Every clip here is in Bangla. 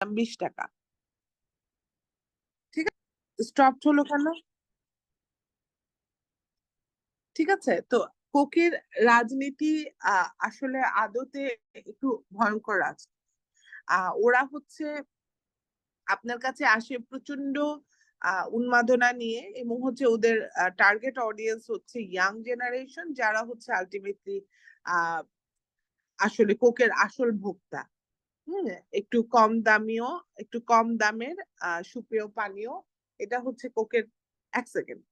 বিশ টাকা। ঠিক আছে? হলো কেন? ঠিক আছে? তো কোকের রাজনীতি আসলে আদতে একটু ভয়ঙ্কর আছে ওরা হচ্ছে আপনার কাছে আসে প্রচণ্ড উন্মাদনা নিয়ে এবং হচ্ছে ওদের টার্গেট অডিয়েন্স হচ্ছে ইয়াং জেনারেশন যারা হচ্ছে আলটিমেটলি আসলে কোকের আসল ভোক্তা। হম একটু কম দামিও একটু কম দামের সুপেয় পানীয় এটা হচ্ছে কোকের এক সেকেন্ড।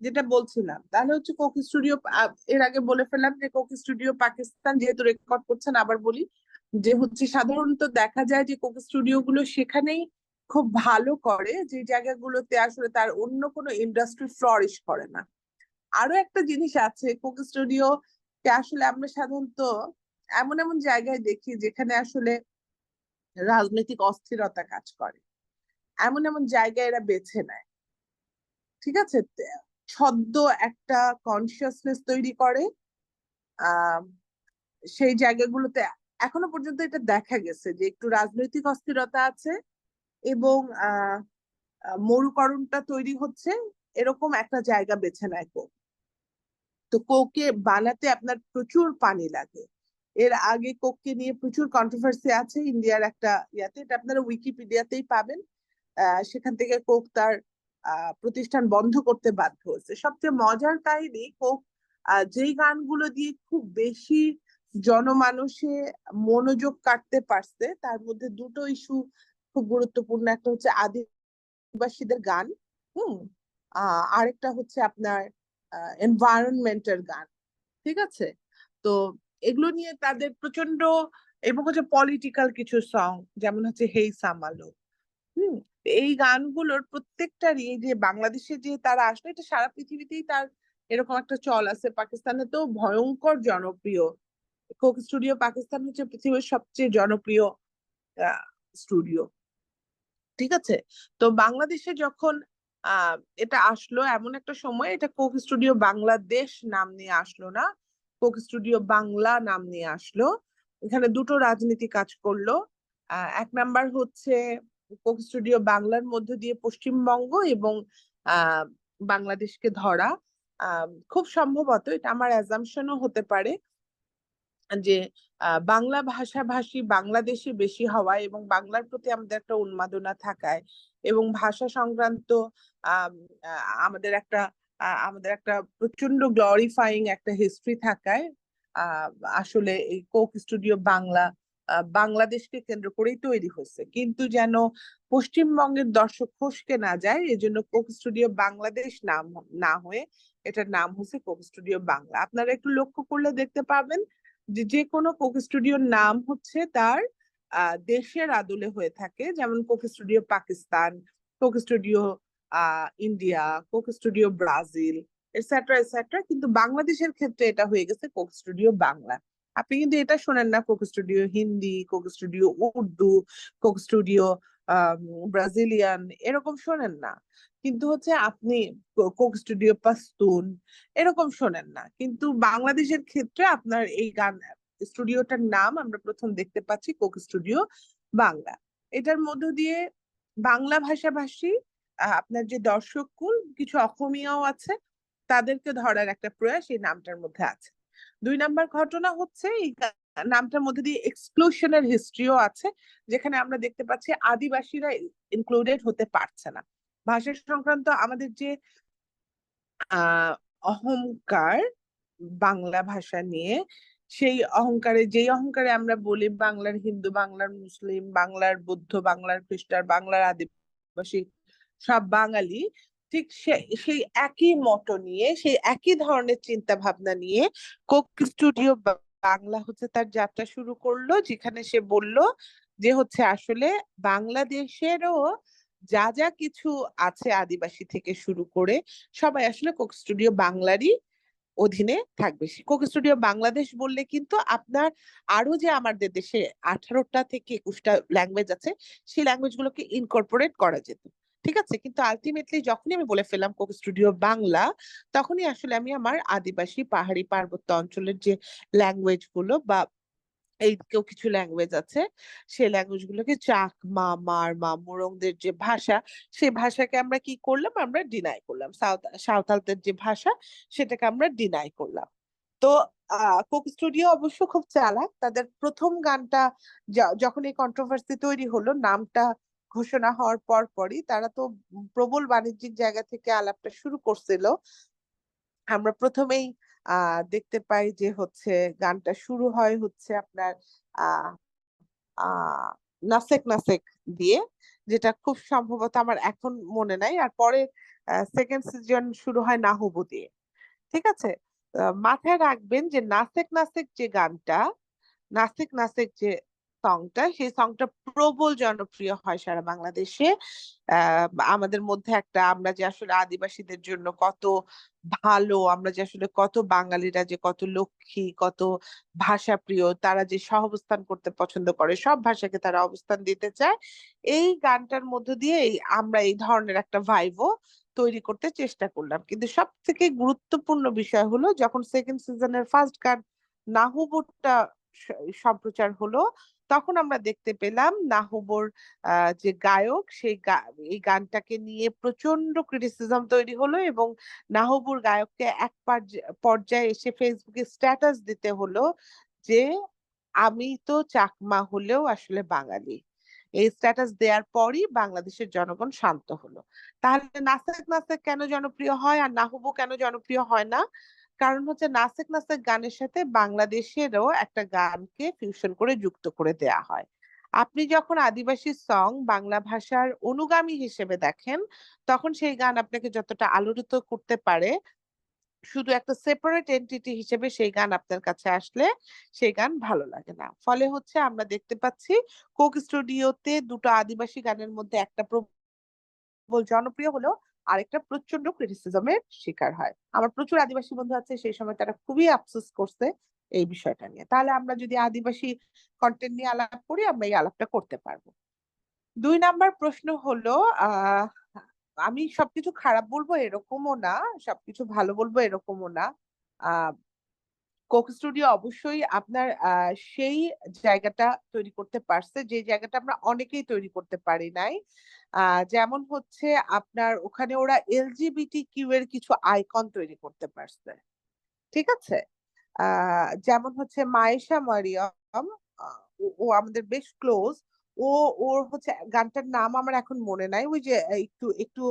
যেটা বলছিলাম। তাহলে হচ্ছে কোক স্টুডিও এর আগে বলে ফেললাম যে কোক স্টুডিও পাকিস্তান যেহেতু রেকর্ড করছেন, আবার বলি যে হচ্ছে সাধারণত দেখা যায় যে কোক স্টুডিও গুলো সেখানেই খুব ভালো করে যে জায়গাগুলোতে আসলে তার অন্য কোনো ইন্ডাস্ট্রি ফ্লরিশ করে না। আরও একটা জিনিস আছে কোক স্টুডিও আসলে আমরা সাধারণত এমন এমন জায়গায় দেখি যেখানে আসলে রাজনৈতিক অস্থিরতা কাজ করে। এমন এমন জায়গায় এরা বেছে নেয়। ঠিক আছে? ছদ্ম একটা কনসিয়াসনেস তৈরি করে। সেই জায়গাগুলোতে এখনও পর্যন্ত এটা দেখা গেছে যে একটু রাজনৈতিক অস্থিরতা আছে এবং মরুকরণটা তৈরি হচ্ছে এরকম একটা জায়গা বেছে নেয় কোক। তো কোকে বানাতে আপনার প্রচুর পানি লাগে। এর আগে কোককে নিয়ে প্রচুর কন্ট্রোভার্সি আছে, ইন্ডিয়ার একটা ইয়াতে, এটা আপনারা উইকিপিডিয়াতেই পাবেন। সেখান থেকে কোক তার প্রতিষ্ঠান বন্ধ করতে বাধ্য হচ্ছে সবচেয়ে মজার কাহিনী কোক যেই গানগুলো দিয়ে খুব বেশি জনমানুষে মনোযোগ কাটতে পারছে, তার মধ্যে দুটো ইস্যু খুব গুরুত্বপূর্ণ। একটা হচ্ছে আদিবাসীদের গান, হুম আরেকটা হচ্ছে আপনার এনভায়রনমেন্টের গান, ঠিক আছে? তো এগুলো নিয়ে তাদের প্রচণ্ড এবং হচ্ছে পলিটিক্যাল কিছু সং যেমন হচ্ছে হেই সামালো, হুম এই গানগুলোর প্রত্যেকটারই যে বাংলাদেশে যে তারা আসলে এটা সারা পৃথিবীতেই তার এরকম একটা চল আছে। পাকিস্তানে তো ভয়ঙ্কর জনপ্রিয়। কোক স্টুডিও পাকিস্তান হচ্ছে পৃথিবীর সবচেয়ে জনপ্রিয় স্টুডিও ঠিক আছে? তো বাংলাদেশে যখন এটা আসলো এমন একটা সময়, এটা কোক স্টুডিও বাংলাদেশ নাম নিয়ে আসলো না কোক স্টুডিও বাংলা নাম নিয়ে আসলো। এখানে দুটো রাজনীতি কাজ করল। এক নাম্বার হচ্ছে কোক স্টুডিও বাংলার মধ্য দিয়ে পশ্চিমবঙ্গ এবং বাংলাদেশকে ধরা খুব সম্ভবত এটা আমার অ্যাজামশনও হতে পারে যে বাংলা ভাষাভাষী বাংলাদেশে বেশি হওয়ায় এবং বাংলার প্রতি আমাদের একটা উন্মাদনা থাকায় এবং ভাষা সংক্রান্ত আমাদের একটা আমাদের একটা প্রচণ্ড গ্লোরিফাইং একটা হিস্ট্রি থাকায় আসলে এই কোক স্টুডিও বাংলা বাংলাদেশকে কেন্দ্র করেই তৈরি হয়েছে। কিন্তু যেন পশ্চিমবঙ্গের দর্শক খসকে না যায়, এজন্য কোক স্টুডিও বাংলাদেশ নাম, না হয়ে এটার নাম হচ্ছে কোক স্টুডিও বাংলা। আপনারা একটু লক্ষ্য করলে দেখতে পাবেন যে যে কোনো কোক স্টুডিওর নাম হচ্ছে তার দেশের আদলে হয়ে থাকে। যেমন Coke Studio Pakistan Coke Studio India Coke Studio Brazil etcetera etcetera কিন্তু বাংলাদেশের ক্ষেত্রে এটা হয়ে গেছে কোক স্টুডিও বাংলা। আপনি কিন্তু এটা শোনেন না, Coke Studio Hindi, Coke Studio Urdu, Coke Studio Brazilian এরকম শোনেন না। কিন্তু হচ্ছে আপনি কোক স্টুডিও পাস্তুন এরকম শোনেন না। কিন্তু বাংলাদেশের ক্ষেত্রে আপনার এই গান, স্টুডিওটার নাম আমরা প্রথম দেখতে পাচ্ছি কোক স্টুডিও বাংলা। এটার মধ্য দিয়ে বাংলা ভাষাভাষী আপনার যে দর্শক কুল কিছু অসমীয়াও আছে, তাদেরকে ধরার একটা প্রয়াস এই নামটার মধ্যে আছে। দুই নাম্বার ঘটনা হচ্ছে এই নামটার মধ্যে দিয়ে এক্সক্লুশনের হিস্ট্রিও আছে, যেখানে আমরা দেখতে পাচ্ছি আদিবাসীরা ইনক্লুডেড হতে পারছে না। ভাষা সংক্রান্ত আমাদের যে অহংকার বাংলা ভাষা নিয়ে, সেই অহংকারে, যেই অহংকারে আমরা বলি বাংলার হিন্দু, বাংলার মুসলিম, বাংলার বৌদ্ধ, বাংলার খ্রিস্টান, বাংলার আদিবাসী, সব বাঙালি ঠিক সেই একই মতো নিয়ে, সেই একই ধরনের চিন্তা ভাবনা নিয়ে কোক স্টুডিও বাংলা হচ্ছে তার যাত্রা শুরু করল, যেখানে সে বলল যে হচ্ছে আসলে বাংলাদেশেরও যা যা কিছু আছে আদিবাসী থেকে শুরু করে সবাই আসলে কোক স্টুডিও বাংলারই অধীনে থাকবে। কোক স্টুডিও বাংলাদেশ বললে কিন্তু আপনার আরও যে আমাদের দেশে আঠারোটা থেকে একুশটা ল্যাঙ্গুয়েজ আছে, সেই ল্যাঙ্গুয়েজ গুলোকে ইনকর্পোরেট করা যেত। ঠিক আছে? কিন্তু আলটিমেটলি যখনই আমি বলে ফেললাম কোক স্টুডিও বাংলা, তখনই আসলে আমি আমার আদিবাসী পাহাড়ি পার্বত্য অঞ্চলের যে ল্যাঙ্গুয়েজগুলো বা এইদিকেও কিছু ল্যাঙ্গুয়েজ আছে সেই ল্যাঙ্গুয়েজ গুলোকে চাকমা মারমা মোরংদের যে ভাষা সেই ভাষাকে আমরা কি করলাম? আমরা ডিনাই করলাম। সাঁওতালদের যে ভাষা, সেটাকে আমরা ডিনাই করলাম। তো কোক স্টুডিও অবশ্য খুব চালাক। তাদের প্রথম গানটা, যখন এই কন্ট্রোভার্সি তৈরি হলো, নামটা ঘোষণা হওয়ার পর পরই তারা তো প্রবল বাণিজ্যিক জায়গা থেকে আলাপটা শুরু করছিল। আমরা প্রথমেই দেখতে পাই যে হচ্ছে গানটা শুরু হয় হচ্ছে আপনার নাসেক নাসেক দিয়ে, যেটা খুব সম্ভবত আমার এখন মনে নাই। আর পরে সেকেন্ড সিজন শুরু হয় নাহুবু দিয়ে। ঠিক আছে? মাথায় রাখবেন যে নাসেক নাসেক যে গানটা, নাসেক নাসেক যে সংটা সেই সংটা প্রবল জনপ্রিয় হয় সারা বাংলাদেশে। আমাদের মধ্যে একটা আমরা যে আসলে আদিবাসীদের জন্য কত ভালো, আমরা যে আসলে কত বাঙালিরা যে কত লক্ষ্মী, কত ভাষা প্রিয় তারা যে সহাবস্থান করতে পছন্দ করে, সব ভাষাকে তারা অবস্থান দিতে চায়। এই গানটার মধ্য দিয়ে আমরা এই ধরনের একটা ভাইবও তৈরি করতে চেষ্টা করলাম। কিন্তু সব থেকে গুরুত্বপূর্ণ বিষয় হলো, যখন সেকেন্ড সিজনের ফার্স্ট গান নাহুবুরটা স- সম্প্রচার হলো তখন আমরা দেখতে পেলাম নাহুবুর যে গায়ক, সেই এই গানটাকে নিয়ে প্রচণ্ড ক্রিটিসিজম তৈরি হলো এবং নাহুবুর গায়ককে এক পর্যায়ে এসে ফেসবুকে স্ট্যাটাস দিতে হলো যে, আমি তো চাকমা হলেও আসলে বাঙালি। এই স্ট্যাটাস দেওয়ার পরই বাংলাদেশের জনগণ শান্ত হলো। তাহলে নাসেক নাসেক কেন জনপ্রিয় হয় আর নাহুবু কেন জনপ্রিয় হয় না? কারণ হচ্ছে নাসেক নাসেক গানের সাথে বাংলাদেশেরও একটা গানকে ফিউশন করে যুক্ত করে দেয়া হয়। আপনি যখন আদিবাসী সং বাংলা ভাষার অনুগামী হিসেবে দেখেন, তখন সেই গান আপনাকে যতটা আলোড়িত করতে পারে, শুধু একটা সেপারেট এন্টিটি হিসেবে সেই গান আপনার কাছে আসলে সেই গান ভালো লাগে না। ফলে হচ্ছে আমরা দেখতে পাচ্ছি, কোক স্টুডিওতে দুটো আদিবাসী গানের মধ্যে একটা প্রবল জনপ্রিয় হলো আরেকটা প্রচণ্ড ক্রিটিসিজমের শিকার হয়। আমার প্রচুর আদিবাসী বন্ধু আছে, সেই সময় তারা খুবই আফসোস করছে এই বিষয়টা নিয়ে। তাহলে আমরা যদি আদিবাসী কন্টেন্ট নিয়ে আলাপ করি, আমরা এই আলাপটা করতে পারব। দুই নাম্বার প্রশ্ন হলো আমি সবকিছু খারাপ বলব এরকমও না, সবকিছু ভালো বলব এরকমও না। কোক স্টুডিও অবশ্যই আপনার সেই জায়গাটা তৈরি করতে পারছে, যে জায়গাটা আমরা অনেকেই তৈরি করতে পারি নাই। যেমন হচ্ছে আপনার ওখানে ওরা এলজিবিটি কিউ এর কিছু আইকন তৈরি করতে পারছে। ঠিক আছে? যেমন হচ্ছে মায়েশা মারিয়াম ও আমাদের বেশ ক্লোজ ও, ওর হচ্ছে গানটার নাম আমার এখন মনে নাই, ওই যে একটু একটু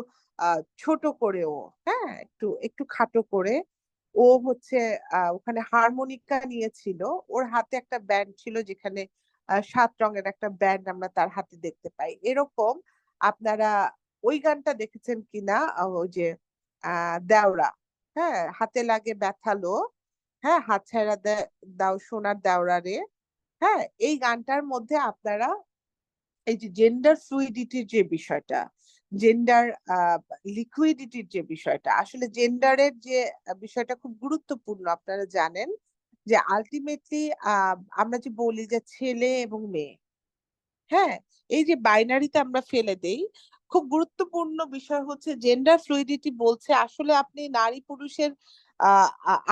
ছোট করে ও হ্যাঁ? একটু একটু খাটো করে। ও হচ্ছে ওখানে হারমোনিকা নিয়েছিল, ওর হাতে একটা ব্যান্ড ছিল যেখানে সাত রঙের একটা ব্যান্ড আমরা তার হাতে দেখতে পাই। এরকম আপনারা ওই গানটা দেখেছেন কিনা? ওই যে দেওরা। হ্যাঁ হাতে লাগে ব্যথালো হ্যাঁ হাতছাড়া দে- দাও সোনার দেওরা রে। হ্যাঁ এই গানটার মধ্যে আপনারা, এই যে জেন্ডার ফ্লুইডিটির যে বিষয়টা জেন্ডার লিকুইডিটির যে বিষয়টা, আসলে জেন্ডারের যে বিষয়টা খুব গুরুত্বপূর্ণ, আপনারা জানেন যে আলটিমেটলি আমরা যে বলি যে ছেলে এবং মেয়ে হ্যাঁ এই যে বাইনারিতে আমরা ফেলে দেই খুব গুরুত্বপূর্ণ বিষয় হচ্ছে জেন্ডার ফ্লুইডিটি বলছে আসলে আপনি নারী পুরুষের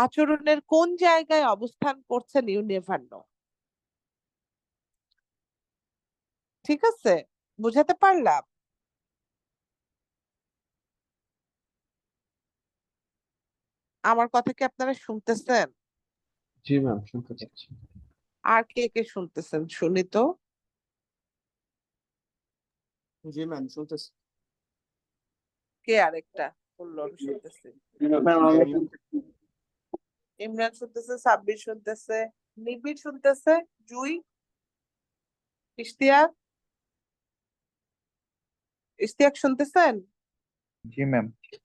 আচরণের কোন জায়গায় অবস্থান করছেন ইউ নেভার নো ঠিক আছে? বুঝাতে পারলাম? আমার কথা কি আপনারা শুনতেছেন? জি ম্যাম শুনতে পাচ্ছি আর কে কে শুনতেছেন শুনি তো। জি ম্যাম শুনতেছি। কে আরেকটা? বলল আমি শুনতেছি। ইমরান শুনতেছে সাব্বির শুনতেছে নিবিড় শুনতেছে জুই ইশতিয়াক। ইশতিয়াক শুনতেছেন? জি ম্যাম। জি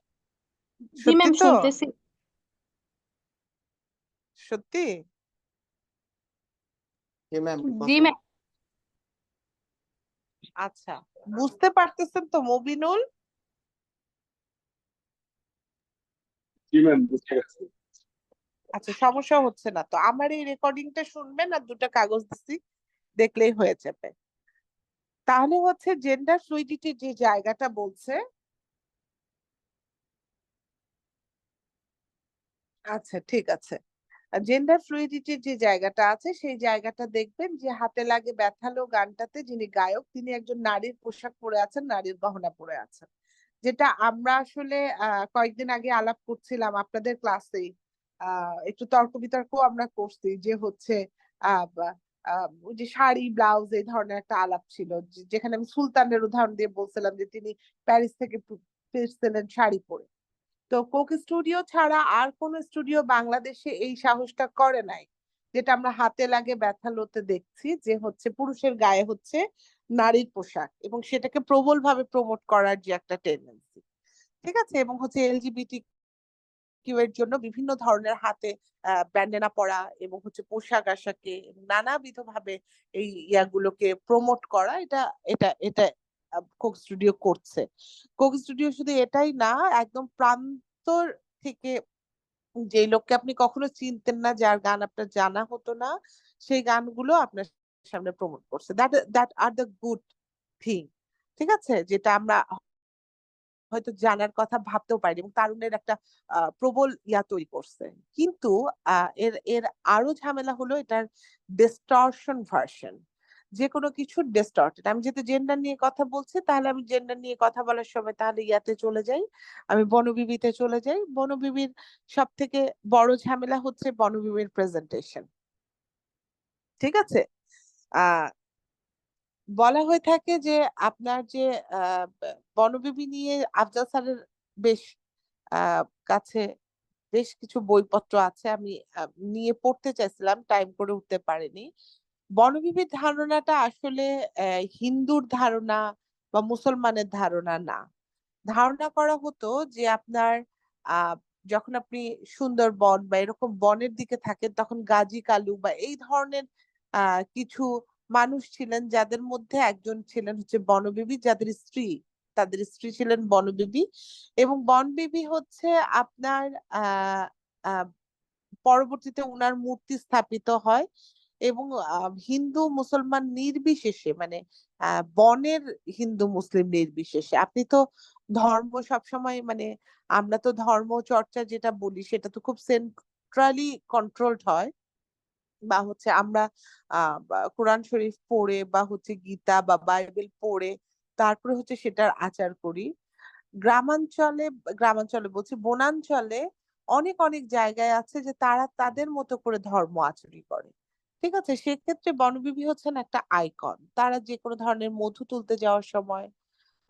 সত্যি ম্যাম শুনতেছি। সত্যি? জি ম্যাম জি ম্যাম। আচ্ছা বুঝতে পারতেছেন তো মবিনুল? জি ম্যাম বুঝতে পারছি। আচ্ছা সমস্যা হচ্ছে না তো। আমার এই রেকর্ডিংটা শুনবেন আর দুটো কাগজ দিচ্ছি দেখলেই হয়ে যাবে। তাহলে হচ্ছে জেন্ডার ফ্লুইডিটি যে জায়গাটা বলছে। আচ্ছা ঠিক আছে। জেন্ডার ফ্লুইডিটির যে জায়গাটা আছে, সেই জায়গাটা দেখবেন যে হাতে লাগে ব্যথালো গানটাতে যিনি গায়ক, তিনি একজন নারীর পোশাক পরে আছেন, নারীর গহনা পরে আছেন। যেটা আমরা আসলে কয়েকদিন আগে আলাপ করছিলাম আপনাদের ক্লাসেই আহ একটু তর্ক বিতর্ক আমরা করছি যে হচ্ছে যে শাড়ি, ব্লাউজ এই ধরনের একটা আলাপ ছিল। যেখানে আমি সুলতানের উদাহরণ দিয়ে বলছিলাম যে তিনি প্যারিস থেকে ফিরছিলেন শাড়ি পরে। তো কোক স্টুডিও ছাড়া আর কোন স্টুডিও বাংলাদেশে এই সাহসটা করে নাই। যেটা আমরা হাতে লাগে ব্যথালোতে দেখছি যে হচ্ছে পুরুষের গায়ে হচ্ছে নারীর পোশাক এবং সেটাকে প্রবল ভাবে প্রমোট করার যে একটা টেন্ডেন্সি ঠিক আছে? এবং হচ্ছে এলজিবিটি কিউ এর জন্য বিভিন্ন ধরনের হাতে ব্যান্ডেনা পরা এবং হচ্ছে পোশাক আশাকে নানাবিধ ভাবে এই ইয়াগুলোকে প্রমোট করা, এটা এটা এটা কোক স্টুডিও করছে। কোক স্টুডিও শুধু এটাই না, একদম প্রান্তর থেকে যে লোককে আপনি কখনো চিনতেন না, যার গান আপনার জানা হতো না, সেই গানগুলো আপনার সামনে প্রমোট করছে। That that are the good thing ঠিক আছে? যেটা আমরা হয়তো জানার কথা ভাবতেও পারিনি এবং তারুণের একটা প্রবল ইয়া তৈরি করছে। কিন্তু এর এর আরও ঝামেলা হলো এটার ডিস্টর্শন ভার্সন যে কোনো কিছু ডিস্টর্টেড আমি যেহেতু জেন্ডার নিয়ে কথা বলছি, তাহলে আমি জেন্ডার নিয়ে কথা বলার সময় তাহলে ইয়াতে চলে যাই। আমি বনবিবিতে চলে যাই। বনবিবির সব থেকে বড় ঝামেলা হচ্ছে বনবিবির প্রেজেন্টেশন ঠিক আছে? আহ বলা হয়ে থাকে যে আপনার যে বনবিবি নিয়ে আফজাল স্যারের বেশ কাছে বেশ কিছু বইপত্র আছে। আমি নিয়ে পড়তে চাইছিলাম, টাইম করে উঠতে পারিনি। বনবিবির ধারণাটা আসলে হিন্দুর ধারণা বা মুসলমানের ধারণা না। ধারণা করা হতো যে আপনার যখন আপনি সুন্দরবন বা এরকম বনের দিকে থাকেন, তখন গাজী কালু বা এই ধরনের কিছু মানুষ ছিলেন যাদের মধ্যে একজন ছিলেন হচ্ছে বনবিবি, যাদের স্ত্রী, তাদের স্ত্রী ছিলেন বনবিবি। এবং বনবিবি হচ্ছে আপনার পরবর্তীতে উনার মূর্তি স্থাপিত হয়। এবং হিন্দু মুসলমান নির্বিশেষে মানে বনের হিন্দু মুসলিম নির্বিশেষে। আপনি তো ধর্ম সবসময় মানে আমরা তো ধর্ম চর্চা যেটা বলি, সেটা তো খুব সেন্ট্রালি কন্ট্রোলড হয়। বা হচ্ছে আমরা কোরআন শরীফ পড়ে বা হচ্ছে গীতা বা বাইবেল পড়ে, তারপরে হচ্ছে সেটার আচার করি। গ্রামাঞ্চলে গ্রামাঞ্চলে বলছি, বনাঞ্চলে অনেক অনেক জায়গায় আছে যে তারা তাদের মতো করে ধর্ম আচরণ করে। ঠিক আছে? সেক্ষেত্রে বনবিবি হচ্ছেন একটা আইকন। তারা যে কোনো ধরনের মধু তুলতে যাওয়ার সময়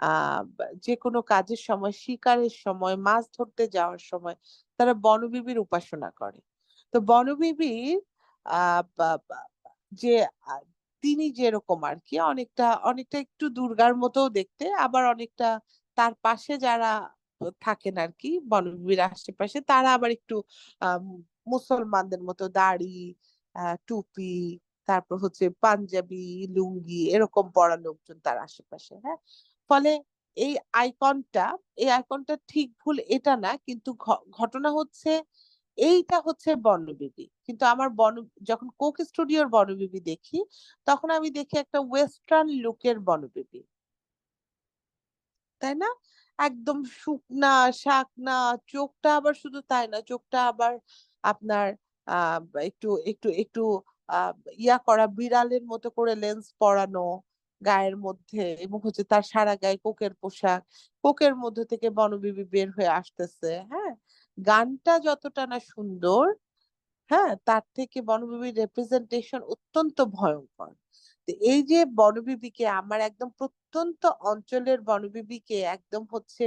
আহ যে কোনো কাজের সময়, শিকারের সময়, মাছ ধরতে যাওয়ার সময় তারা বনবিবির উপাসনা করে। তো বনবিবির যে তিনি যেরকম আর কি, অনেকটা অনেকটা একটু দুর্গার মতো দেখতে, আবার অনেকটা তার পাশে যারা থাকেন আর কি, বনবিবির আশেপাশে, তারা আবার একটু মুসলমানদের মতো দাড়ি টুপি, তারপর হচ্ছে পাঞ্জাবি, লুঙ্গি এরকম পরা লোকজন তার আশেপাশে হ্যাঁ? ফলে এই আইকনটা এই আইকনটা ঠিক ভুল এটা না, কিন্তু ঘটনা হচ্ছে এইটা হচ্ছে বর্ণবিবি কিন্তু আমার বর্ণ, যখন কোক স্টুডিওর বর্ণবিবি দেখি, তখন আমি দেখি একটা ওয়েস্টার্ন লুকের বর্ণবিবি তাই না? একদম শুকনা, শাকনা, চোখটা আবার শুধু তাই না, চোখটা আবার আপনার একটু একটু একটু ইয়া করা, বিড়ালের মতো করে লেন্স পরানো, গায়ের মধ্যে, এবং হচ্ছে তার সারা গায়ে কোকের পোশাক, কোকের মধ্যে থেকে বনবিবি বের হয়ে আসতেছে হ্যাঁ? গানটা যতটা না সুন্দর হ্যাঁ? তার থেকে বনবিবির রেপ্রেজেন্টেশন অত্যন্ত ভয়ঙ্কর। এই যে বনবিবিকে আমার একদম প্রত্যন্ত অঞ্চলের বনবিবিকে একদম হচ্ছে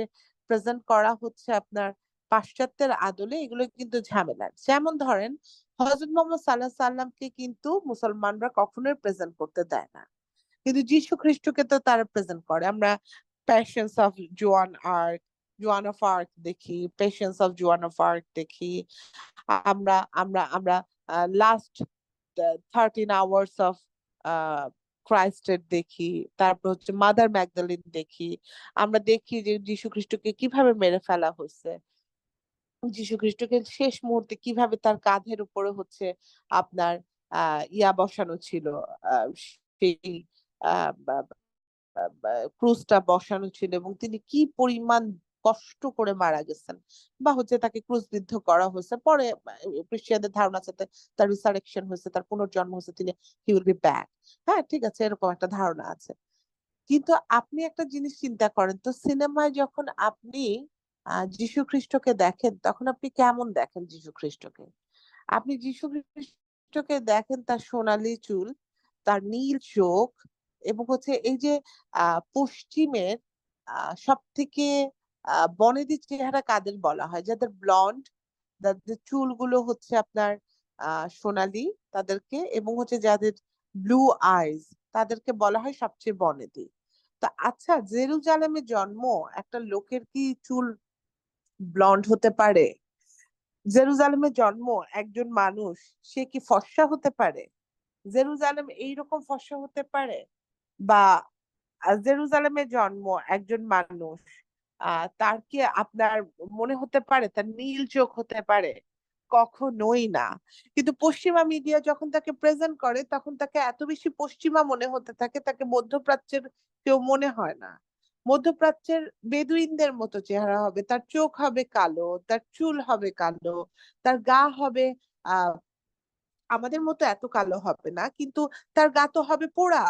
প্রেজেন্ট করা হচ্ছে আপনার পাশ্চাত্যের আদলে এগুলো কিন্তু ঝামেলার যেমন ধরেন, হযরত মোহাম্মদ সাল্লাহ সাল্লামকে কিন্তু মুসলমানরা কখনোই প্রেজেন্ট করতে দেয় না। কিন্তু যীশু খ্রিস্টকে তো তারা প্রেজেন্ট করে। আমরা passions of Joan Arc Joan of Arc দেখি patience of Joan of Arc দেখি। আমরা আমরা আমরা লাস্ট থার্টিন আওয়ার্স অফ ক্রাইস্টের দেখি। তারপর হচ্ছে মাদার ম্যাগদালিন দেখি। আমরা দেখি যে যীশু খ্রিস্টকে কীভাবে মেরে ফেলা হয়েছে। যীশু খ্রিস্টকে শেষ মুহূর্তে কীভাবে তার কাঁধের উপরে হচ্ছে আপনার আহ ইয়া বসানো ছিল সেই ক্রুশটা বসানো ছিল এবং তিনি কি পরিমাণ কষ্ট করে মারা গেছেন বা হচ্ছে তাকে ক্রুশবিদ্ধ করা হয়েছে? পরে আহ, খ্রিস্টিয়ানদের ধারণা তা- তার রিসারেকশন হয়েছে তার পুনর্জন্ম হয়েছে তিনি হি উইল বি ব্যাক হ্যাঁ ঠিক আছে এরকম একটা ধারণা আছে। কিন্তু আপনি একটা জিনিস চিন্তা করেন তো সিনেমায় যখন আপনি যীশু খ্রিস্টকে দেখেন, তখন আপনি কেমন দেখেন যীশু খ্রিস্টকে? আপনি যীশু খ্রিস্টকে দেখেন তার সোনালী চুল, তার নীল চোখ এবং হচ্ছে এই যে পশ্চিমের সব থেকে বনেদি চেহারা কাদের বলা হয়? যাদের ব্লন্ড যাদের চুলগুলো হচ্ছে আপনার সোনালী তাদেরকে এবং হচ্ছে যাদের ব্লু আইজ তাদেরকে বলা হয় সবচেয়ে বনেদি। তা আচ্ছা জেরুজালেমে জন্ম একটা লোকের কি চুল ব্লন্ড হতে পারে? জেরুজালেমে জন্ম একজন মানুষ, সে কি ফর্সা হতে পারে? জেরুজালেম এইরকম ফর্সা হতে পারে? বা জেরুজালেমে জন্ম একজন মানুষ তার কি আপনার মনে হতে পারে? তার নীল চোখ হতে পারে? কখনোই না। কিন্তু পশ্চিমা মিডিয়া যখন তাকে প্রেজেন্ট করে, তখন তাকে এত বেশি পশ্চিমা মনে হতে থাকে, তাকে মধ্যপ্রাচ্যের কেউ মনে হয় না। মধ্যপ্রাচ্যের বেদুইনদের মতো চেহারা হবে। তার চোখ হবে কালো, তার চুল হবে কালো, তার গা হবে আহ আমাদের মতো এত কালো হবে না, কিন্তু তার গা তো হবে পোড়া।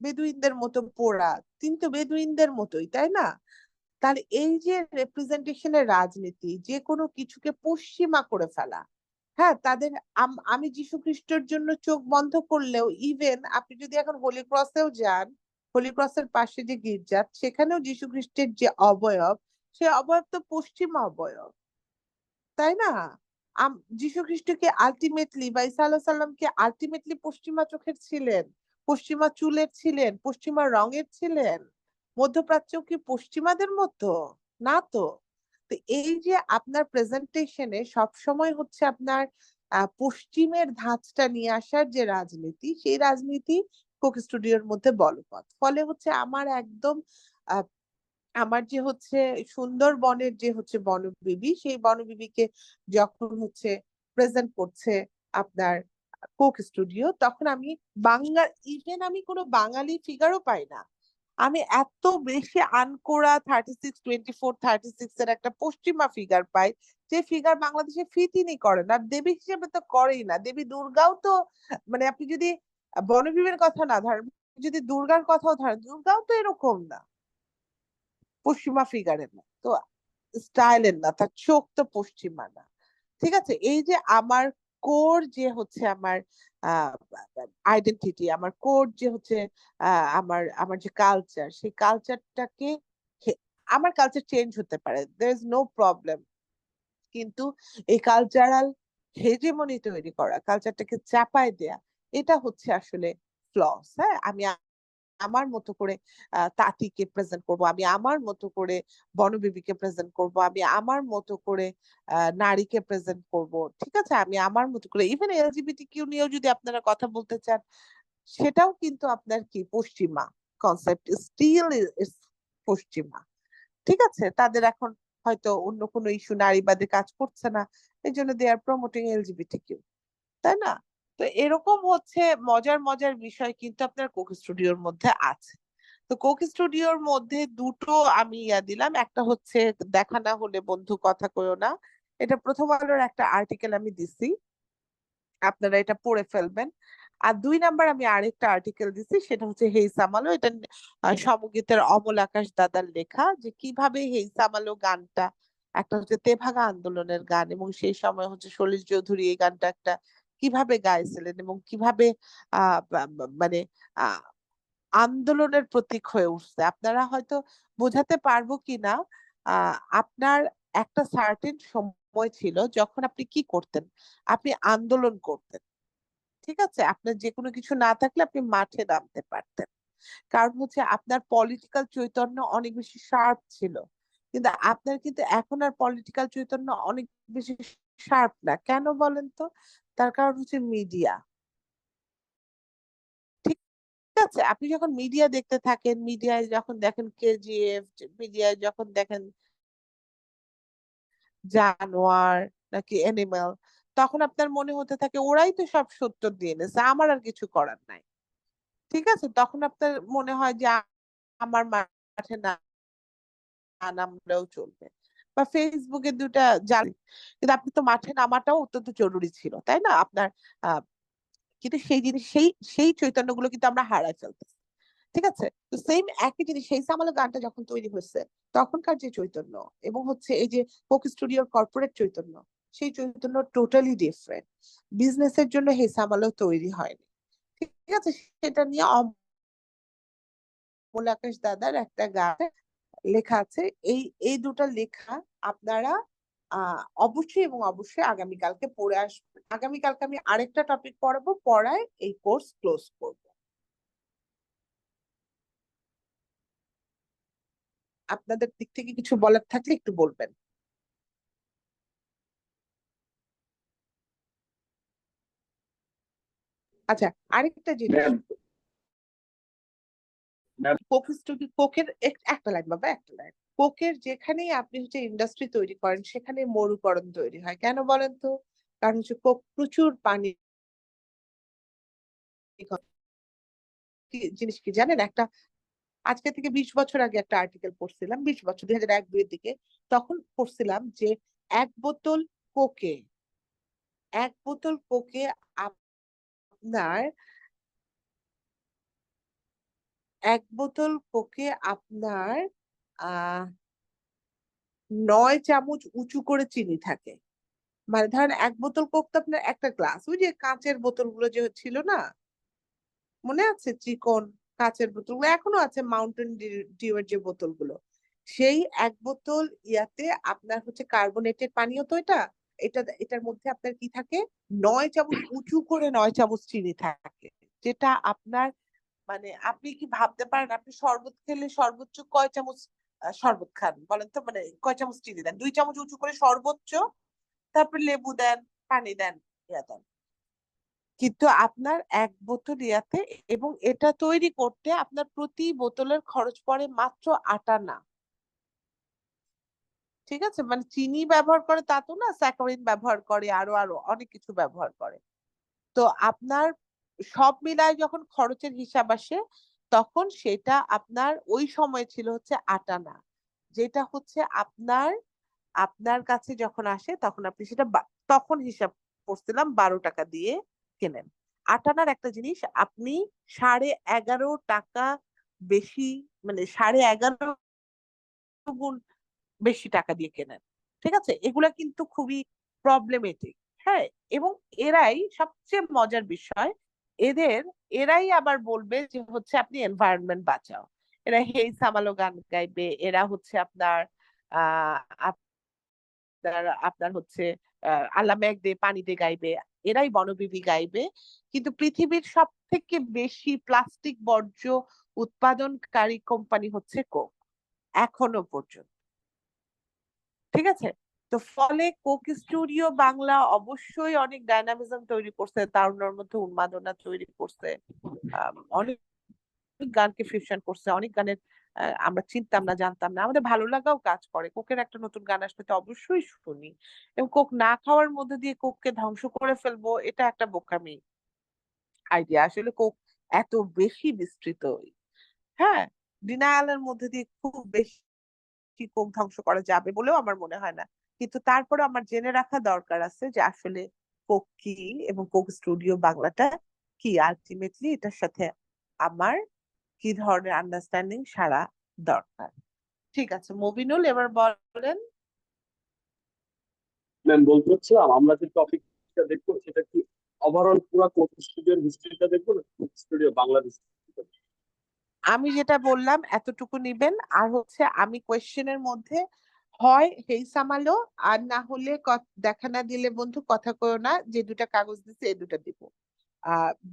বেদুইনদের মতো পোড়া। কিন্তু বেদুইনদের মতোই, তাই না? তার এই যে রিপ্রেজেন্টেশনের রাজনীতি, যে কোনো কিছুকে পশ্চিমা করে ফেলা হ্যাঁ তাদের আম- যীশু খ্রিস্টের জন্য চোখ বন্ধ করলেও ইভেন আপনি যদি এখন হোলি ক্রসেও যান হোলি ক্রসের পাশে যে গির্জা সেখানেও যীশু খ্রিস্টের যে অবয়ব সে অবয়ব তো পশ্চিমা অবয়ব। তাই না? যীশু খ্রিস্টকে আলটিমেটলি বা ঈসা আলাহ সাল্লামকে আলটিমেটলি পশ্চিমা চোখের ছিলেন, পশ্চিমা চুলের ছিলেন, পশ্চিমা রঙের ছিলেন মধ্যপ্রাচ্য কি পশ্চিমাদের মতো? না তো। এই যে আপনার প্রেজেন্টেশনে সবসময় হচ্ছে আপনার পশ্চিমের ধাঁচটা নিয়ে আসার যে রাজনীতি, সেই রাজনীতি কোক স্টুডিওর মধ্যে বলবৎ। ফলে হচ্ছে আমার একদম আমার যে হচ্ছে সুন্দরবনের যে হচ্ছে বনবিবি, সেই বনবিবিকে যখন হচ্ছে প্রেজেন্ট করছে আপনার কোক স্টুডিও তখন আমি বাংলা ইভেন আমি কোনো বাঙালি ফিগারও পাই না। আমি এত বেশি আনকোরা thirty six twenty four thirty six এর একটা পশ্চিমা ফিগার পাই, যে ফিগার বাংলাদেশে ফিটিংই করে না। দেবী হিসেবে তো করেই না। দেবী দুর্গাও তো মানে আপনি যদি বনবিবির কথা না ধরেন, যদি দুর্গার কথাও ধরেন, দুর্গাও তো এরকম না। পশ্চিমা ফিগারের না, তো স্টাইলের না, তার চোখ তো পশ্চিমা না। ঠিক আছে? এই যে আমার কোর যে হচ্ছে আমার আইডেন্টিটি আমার কোর যে হচ্ছে আমার আমার যে কালচার সেই কালচারটাকে আমার কালচার চেঞ্জ হতে পারে দের ইজ নো প্রবলেম কিন্তু এই কালচারাল হেজেমনি তৈরি করা কালচারটাকে চাপায় দেয়া এটা হচ্ছে আসলে ফ্লস হ্যাঁ? আমি আমার মতো করে তাঁতিকে প্রেজেন্ট করব, আমি আমার মতো করে বনবিবিকে প্রেজেন্ট করব, আমি আমার মতো করে নারীকে প্রেজেন্ট করব, ঠিক আছে? আমি আমার মতো করে ইভেন এলজিবিটি কিউ নিয়েও যদি আপনারা কথা বলতে চান, সেটাও কিন্তু আপনার কি? পশ্চিমা কনসেপ্ট স্টিল পশ্চিমা, ঠিক আছে? তাদের এখন হয়তো অন্য কোনো ইস্যু নারীবাদী কাজ করছে না এই জন্য they are promoting LGBT Q তাই না? তো এরকম হচ্ছে মজার মজার বিষয় কিন্তু আপনার কোক স্টুডিওর মধ্যে আছে। তো কোক স্টুডিওর মধ্যে দুটো আমি ইয়া দিলাম। একটা হচ্ছে দেখা না হলে বন্ধু কথা কইও না। এটা প্রথম আলোর একটা আর্টিকেল আমি দিছি। আপনারা এটা পড়ে ফেলবেন। আর দুই নাম্বার আমি আরেকটা আর্টিকেল দিছি, সেটা হচ্ছে হেই সামালো। এটা সমগীতের অমল আকাশ দাদার লেখা যে কীভাবে হেই সামালো গানটা, একটা হচ্ছে তেভাগা আন্দোলনের গান এবং সেই সময় হচ্ছে সলিল চৌধুরী এই গানটা একটা কীভাবে গাইছিলেন এবং কীভাবে মানে আন্দোলনের প্রতীক হয়ে উঠছে? আপনারা হয়তো বোঝাতে পারব কিনা? আপনার একটা সার্টেন সময় ছিল যখন আপনি কি করতেন? আপনি আন্দোলন করতেন। ঠিক আছে? আপনার যে কোনো কিছু না থাকলে আপনি মাঠে নামতে পারতেন। কারণ হচ্ছে আপনার পলিটিক্যাল চৈতন্য অনেক বেশি শার্প ছিল। কিন্তু আপনার কিন্তু এখন আর পলিটিক্যাল চৈতন্য অনেক বেশি শার্প না। কেন বলেন তো? তার কারণ হচ্ছে মিডিয়া ঠিক আপনি যখন মিডিয়া দেখতে থাকেন মিডিয়ায় যখন দেখেন কেজিএফ মিডিয়ায় যখন দেখেন জানোয়ার নাকি অ্যানিমাল তখন আপনার মনে হতে থাকে ওরাই তো সব সত্য দিয়ে এনেছে, আমার আর কিছু করার নাই। ঠিক আছে, তখন আপনার মনে হয় যে, আমার মাঠে না নামলেও চলবে। বা ফেসবুকে দুটা জাল কিন্তু আপনি তো মাঠে নামাটাও অত্যন্ত জরুরি ছিল তাই না? আপনার কিন্তু সেই জিনিস সেই সেই চৈতন্যগুলো কিন্তু আমরা হারাই ফেলতেছি ঠিক আছে? তো সেম একই জিনিস সেই সামালো গানটা যখন তৈরি হয়েছে তখনকার যে চৈতন্য এবং হচ্ছে এই যে কোক স্টুডিওর কর্পোরেট চৈতন্য সেই চৈতন্য টোটালি ডিফারেন্ট বিজনেসের জন্য হে সামালো তৈরি হয়নি ঠিক আছে? সেটা নিয়ে অমল আকাশ দাদার একটা গান লেখা আছে। এই এই দুটো লেখা আপনারা অবশ্যই এবং অবশ্যই আগামীকালকে পড়ে আসবেন আগামীকালকে আমি আরেকটা টপিক পড়াবো, পড়ায় এই কোর্স ক্লোজ করব। আপনাদের দিক থেকে কিছু বলার থাকলে একটু বলবেন। আচ্ছা আরেকটা জিনিস কোকের একটা লাইন বাবা, একটা লাইন। কোকের যেখানেই আপনি হচ্ছে ইন্ডাস্ট্রি তৈরি করেন, সেখানে মরুকরণ তৈরি হয়। কেন বলেন তো? কারণ হচ্ছে কোক প্রচুর পানি জিনিস কি জানেন? একটা, আজকে থেকে বিশ বছর আগে একটা আর্টিকেল পড়ছিলাম, বিশ বছর, দুই হাজার এক, দুইয়ের দিকে। তখন পড়ছিলাম যে এক বোতল কোকে, এক বোতল কোকে আপনার এক বোতল কোকে আপনার আহ নয় চামচ উঁচু করে চিনি থাকে। মানে ধরেন এক বোতল কোক তো আপনার একটা গ্লাস। ওই যে কাঁচের বোতলগুলো যে ছিল না? মনে আছে? চিকন কাঁচের বোতলগুলো? এখনও আছে মাউন্টেন ডিউ এর যে বোতলগুলো। সেই এক বোতল ইয়াতে আপনার হচ্ছে কার্বনেটেড পানীয় তো এটা? এটা, এটার মধ্যে আপনার কি থাকে? নয় চামচ উঁচু করে নয় চামচ চিনি থাকে। যেটা আপনার মানে আপনি কি ভাবতে পারেন আপনি শরবত খেলে সর্বোচ্চ কয় চামচ শরবত খান? বলেন তো মানে কয় চামচ চিনি দেন? দুই চামচ উঁচু করে সর্বোচ্চ তারপর লেবু দেন, পানি দেন, ইয়া দেন। কিন্তু আপনার এক বোতল ইয়াতে এবং এটা তৈরি করতে আপনার প্রতি বোতলের খরচ পড়ে মাত্র আট আনা ঠিক আছে? মানে চিনি ব্যবহার করে তা তো না, স্যাকারিন ব্যবহার করে, আরও আরও, অনেক কিছু ব্যবহার করে। তো আপনার সব মিলায় যখন খরচের হিসাব আসে, তখন সেটা আপনার ওই সময় ছিল হচ্ছে আট আনা। যেটা হচ্ছে আপনার আপনার কাছে যখন আসে তখন আপনি সেটা তখন হিসাব করছিলাম বারো টাকা দিয়ে কেনেন। আট আনার একটা জিনিস, আপনি সাড়ে এগারো টাকা বেশি মানে সাড়ে এগারো গুণ বেশি টাকা দিয়ে কেনেন। ঠিক আছে? এগুলা কিন্তু খুবই প্রবলেমেটিক হ্যাঁ? এবং এরাই সবচেয়ে মজার বিষয় এদের, এরাই আবার বলবে যে হচ্ছে আপনি এনভায়রনমেন্ট বাঁচাও। এরা হেই সামালো গান গাইবে, এরা হচ্ছে আপনার আপনার আপনার হচ্ছে আল্লাহ মেঘ দে পানি দে গাইবে, এরাই বনবিবি গাইবে। কিন্তু পৃথিবীর সব থেকে বেশি প্লাস্টিক বর্জ্য উৎপাদনকারী কোম্পানি হচ্ছে কোক এখনও পর্যন্ত। ঠিক আছে? তো ফলে কোক স্টুডিও বাংলা অবশ্যই অনেক ডাইনামিজম তৈরি করছে, তারুণ্যের মধ্যে উন্মাদনা তৈরি করছে অনেক গানকে ফিউশন করছে, অনেক গানের আমরা চিনতাম না, জানতাম না, আমাদের ভালো লাগাও কাজ করে। কোকের একটা নতুন গান আসলে তো অবশ্যই শুনি। এবং কোক না খাওয়ার মধ্যে দিয়ে কোককে ধ্বংস করে ফেলব, এটা একটা বোকামি আইডিয়া আসলে কোক এত বেশি বিস্তৃত। হ্যাঁ ডিনায়ালের মধ্যে দিয়ে খুব বেশি কোক ধ্বংস করা যাবে বলেও আমার মনে হয় না। কিন্তু তারপরে আমার জেনে রাখা দরকার আছে যে আসলে কোক কি এবং কোক স্টুডিও বাংলাটা কি? আলটিমেটলি এটার সাথে আমার কি ধরনের আন্ডারস্ট্যান্ডিং সারা দরকার। ঠিক আছে মবিনুল এবার বলেন। ম্যাম বলতে চাচ্ছিলাম আমরা যে টপিকটা দেখব সেটা কি ওভারঅল পুরো কোক স্টুডিওর হিস্ট্রিটা দেখব না? কোক স্টুডিও বাংলাদেশ আমি যেটা বললাম এতটুকু নিবেন। আর হচ্ছে আমি কোয়েশ্চেনের মধ্যে হয়, হেই সামালো, আর না হলে দেখা না দিলে বন্ধু কথা কয়ো না, যে দুটা কাগজ দিছে এই দুটা দিব।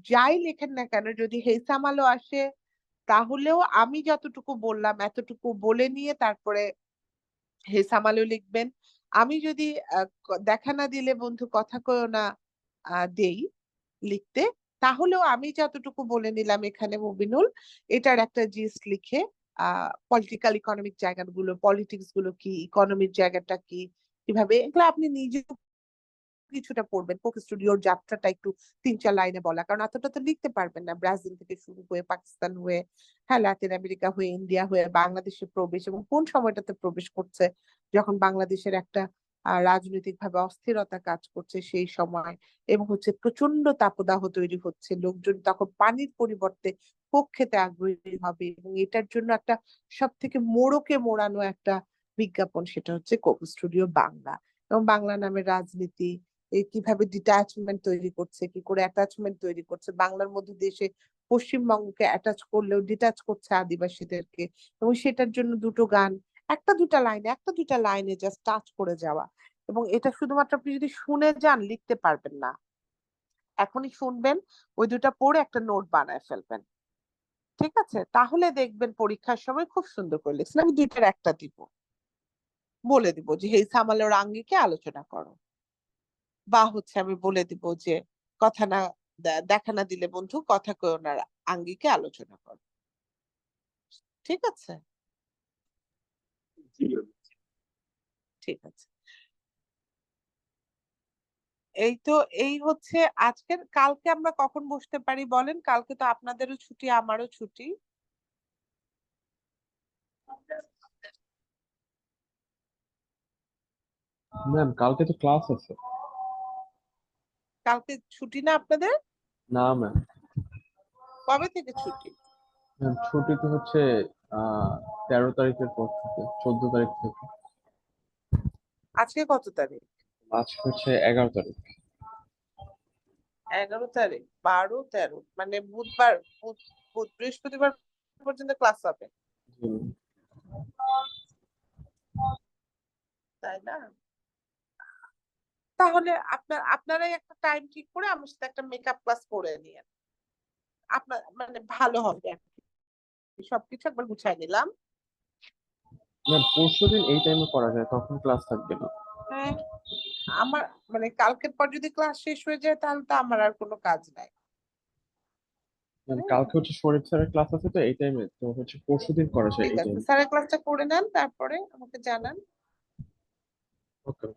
যাই লেখেন না কেন, যদি হেই সামালো আসে, তাহলেও আমি যতটুকু বললাম, এতটুকু বলে নিয়ে তারপরে হেইসামালো লিখবেন। আমি যদি দেখা না দিলে বন্ধু কথা কয়ো না দেই লিখতে, তাহলেও আমি যতটুকু বলে নিলাম এখানে মুবিনুল এটার একটা জিস্ট লিখে পলিটিক্যাল ইকোনমিক জায়গাগুলো পলিটিক্সগুলো কি ইকোনমির জায়গাটা কি কীভাবে এগুলো আপনি নিজে কিছুটা পড়বেন। কোক স্টুডিওর যাত্রাটা একটু তিন চার লাইনে বলা, কারণ এতটা তো লিখতে পারবেন না। ব্রাজিল থেকে শুরু হয়ে, পাকিস্তান হয়ে হ্যাঁ লাতিন আমেরিকা হয়ে, ইন্ডিয়া হয়ে, বাংলাদেশে প্রবেশ এবং কোন সময়টাতে প্রবেশ করছে, যখন বাংলাদেশের একটা আহ রাজনৈতিক ভাবে অস্থিরতা কাজ করছে সেই সময় এবং হচ্ছে প্রচণ্ড তাপদাহ তৈরি হচ্ছে। লোকজন তখন পানির পরিবর্তে কোক খেতে আগ্রহী হবে এবং এটার জন্য একটা সব থেকে মোড়কে মোড়ানো একটা বিজ্ঞাপন সেটা হচ্ছে কোক স্টুডিও বাংলা। এবং বাংলা নামের রাজনীতি কীভাবে ডিট্যাচমেন্ট তৈরি করছে, কি করে অ্যাটাচমেন্ট তৈরি করছে, বাংলার মধ্যে দেশে পশ্চিমবঙ্গকে অ্যাটাচ করলেও ডিটাচ করছে আদিবাসীদেরকে এবং সেটার জন্য দুটো গান একটা দুটা লাইনে একটা দুটা লাইনে জাস্ট টাচ করে যাওয়া। এবং এটা শুধুমাত্র আপনি যদি শুনে যান, লিখতে পারবেন না। এখনই শুনবেন, ওই দুটা পড়ে একটা নোট বানায় ফেলবেন। ঠিক আছে? তাহলে দেখবেন পরীক্ষার সময় খুব সুন্দর করে লিখছেন। আমি দুইটার একটা দিব। বলে দিব যে, হেই সামালের আঙ্গিকে আলোচনা করো। বা হচ্ছে আমি বলে দিব যে, কথা না দেখা না দিলে বন্ধু, কথা কই ওনার আঙ্গিকে আলোচনা করো। ঠিক আছে? ঠিক আছে। এই তো এই হচ্ছে আজকের কালকে আমরা কখন বসতে পারি বলেন? কালকে তো আপনাদেরও ছুটি আমারও ছুটি। ম্যাম কালকে তো ক্লাস আছে। কালকে ছুটি না আপনাদের? না ম্যাম। কবে থেকে ছুটি? ম্যাম ছুটি তো হচ্ছে তেরো তারিখের পর থেকে চোদ্দ তারিখ থেকে। আজকে কত তারিখ? আজকে হচ্ছে এগারো তারিখ। এগারো তারিখ বারো তেরো। মানে বুধবার বুধ- বুধ- বৃহস্পতিবার পর্যন্ত ক্লাস হবে। তাই না? তাহলে আপনার আপনারাই একটা টাইম ঠিক করে আমার সাথে একটা মেকআপ ক্লাস করে নিয়েন। আপনার মানে ভালো হবে। সবকিছু একবার গুছাই নিলাম। ম্যাম পরশু দিন এই টাইমে করা যায় তখন ক্লাস থাকবে না। হ্যাঁ আমার মানে কালকের পর যদি ক্লাস শেষ হয়ে যায় তাহলে তো আমার আর কোনো কাজ নাই। কালকে হচ্ছে শরীফ স্যারের ক্লাস আছে তো এই টাইমে তো হচ্ছে পরশু দিন করা যায় এই টাইমে স্যারের ক্লাসটা করে নেন তারপরে আমাকে জানান। ওকে